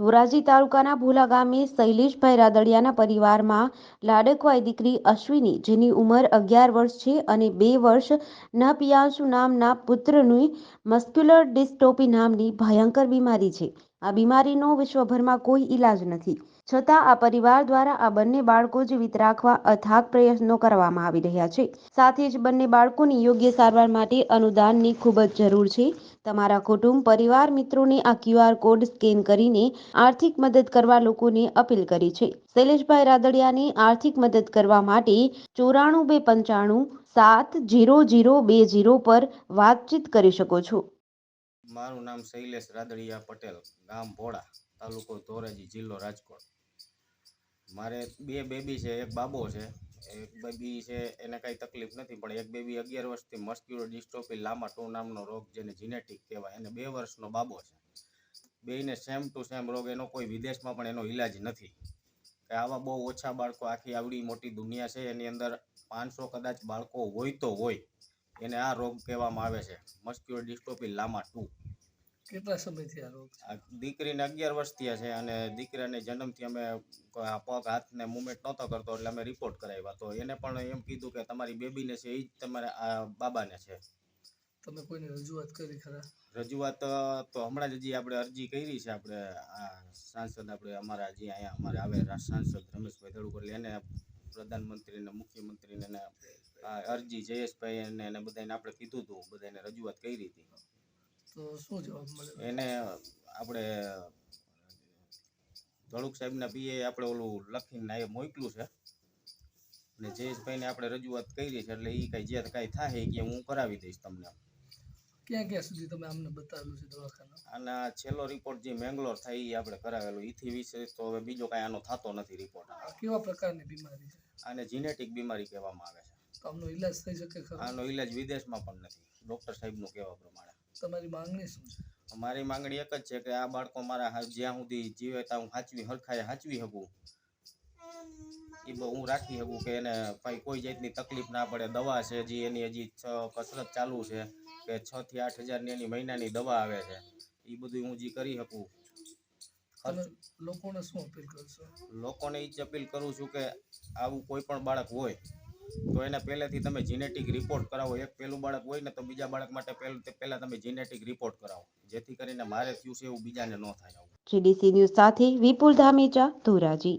ધોરાજી તાલુકાના ભોલા ગામે શૈલેષભાઈ રાદડિયાના પરિવારમાં લાડકવાઈ દીકરી અશ્વિની, જેની ઉંમર અગિયાર વર્ષ છે અને બે વર્ષ ન પિયાંશુ નામના પુત્રની મસ્ક્યુલર ડિસ્ટોપી નામની ભયંકર બીમારી છે. આ બીમારીનો વિશ્વભરમાં કોઈ ઈલાજ નથી. છતાં આ પરિવાર દ્વારા આ બંને બાળકો જીવિત રાખવા અથાગ પ્રયત્નો કરવામાં આવી રહ્યા છે. સાથે જ બંને બાળકોની યોગ્ય સારવાર માટે અનુદાનની ખૂબ જ જરૂર છે. તમારા કુટુંબ, પરિવાર મિત્રોને આ ક્યુઆર કોડ સ્કેન કરીને આર્થિક મદદ કરવા લોકોને અપીલ કરી છે. શૈલેષભાઈ રાદડિયાને આર્થિક મદદ કરવા માટે ચોરાણું બે પંચાણું સાત જીરો જીરો બે જીરો પર વાતચીત કરી શકો છો. મારું નામ શૈલેષ રાદડિયા પટેલ, ગામ ભોળા, તાલુકો ધોરાજી, જિલ્લો રાજકોટ. મારે બે બેબી છે, એક બાબો છે. એક બેબી છે, એને કાંઈ તકલીફ નથી, પણ એક બેબી અગિયાર વર્ષથી મસ્ક્યુલર ડિસ્ટ્રોફી લામા ટુ નામનો રોગ જેને જીનેટિક કહેવાય, એને બે વર્ષનો બાબો છે. બેયને સેમ ટુ સેમ રોગ, એનો કોઈ વિદેશમાં પણ એનો ઈલાજ નથી. કે આવા બહુ ઓછા બાળકો આખી આવડી મોટી દુનિયા છે, એની અંદર પાંચસો કદાચ બાળકો હોય તો હોય, એને આ રોગ કહેવામાં આવે છે, મસ્ક્યુલર ડિસ્ટ્રોફી લામા ટુ. કેટલા સમયથી આ રોગ છે? દીકરીને અગિયાર વર્ષ થયા છે અને દીકરાને જન્મથી અમે પગ હાથને મુવમેન્ટ નહોતો કરતો એટલે અમે રિપોર્ટ કરાવ્યા. તો એને પણ એમ કીધું કે તમારી બેબીને છે એ જ તમારે બાબાને છે. તમે કોઈને રજૂઆત કરી ખરા? રજૂઆત તો હમણાં જ હજી આપણે અરજી કરી છે આપણે આ સાંસદ આપણે અમારા જે અહીંયા અમારે આવે સાંસદ રમેશભાઈ ધડુકર એને પ્રધાનમંત્રીને મુખ્યમંત્રીને ને અરજી જયેશભાઈ અને એને બધાને આપણે કીધું હતું બધાને રજૂઆત કરી હતી. તો શું જવાબ મળે? એને આપણે ધડુક સાહેબના પીએ આપણે ઓલું લખીને એ મોકલું છે. ને જયેશભાઈને આપણે રજૂઆત કરી છે એટલે એ કાંઈ જે કાંઈ થાય કે હું કરાવી દઈશ તમને ક્યાં ક્યાં સુધી તમે અમને બતાવેલું છે દવાખાના? આના છેલ્લો રિપોર્ટ જે મેંગ્લોર થાય એ આપણે કરાવેલો. એથી વિશે તો હવે બીજો કાંઈ આનો થતો નથી રિપોર્ટ કેવા પ્રકારની બીમારી છે? આને જીનેટિક બીમારી કહેવામાં આવે છે. તો આમનો ઈલાજ થઈ શકે આનો ઈલાજ વિદેશમાં પણ નથી. ડૉક્ટર સાહેબનું કહેવા પ્રમાણે. તમારી માંગણી શું છે? અમારી માંગણી એક જ છે કે આ બાળકો મારા જ્યાં સુધી જીવે ત્યાં હું હાચવી હરખાએ હાચવી શકું. એ હું રાખી શકું કે એને ભાઈ કોઈ જાતની તકલીફ ના પડે. દવા છે હજી એની હજી છ કસરત ચાલુ છે કે છ થી આઠ હજારની એની મહિનાની દવા આવે છે. એ બધું હું જે કરી શકું. લોકોને શું અપીલ કરશો? લોકોને એ જ અપીલ કરું છું કે આવું કોઈ પણ બાળક હોય તો એને પહેલેથી તમે જીનેટિક રિપોર્ટ કરાવો. એક પહેલું બાળક હોય ને તો બીજા બાળક માટે પહેલા તમે જીનેટિક રિપોર્ટ કરાવો. જેથી કરીને મારે થયું છે એવું બીજાને ન થાય જીડીસી ન્યૂઝ સાથે વિપુલ ધામેચા ધોરાજી.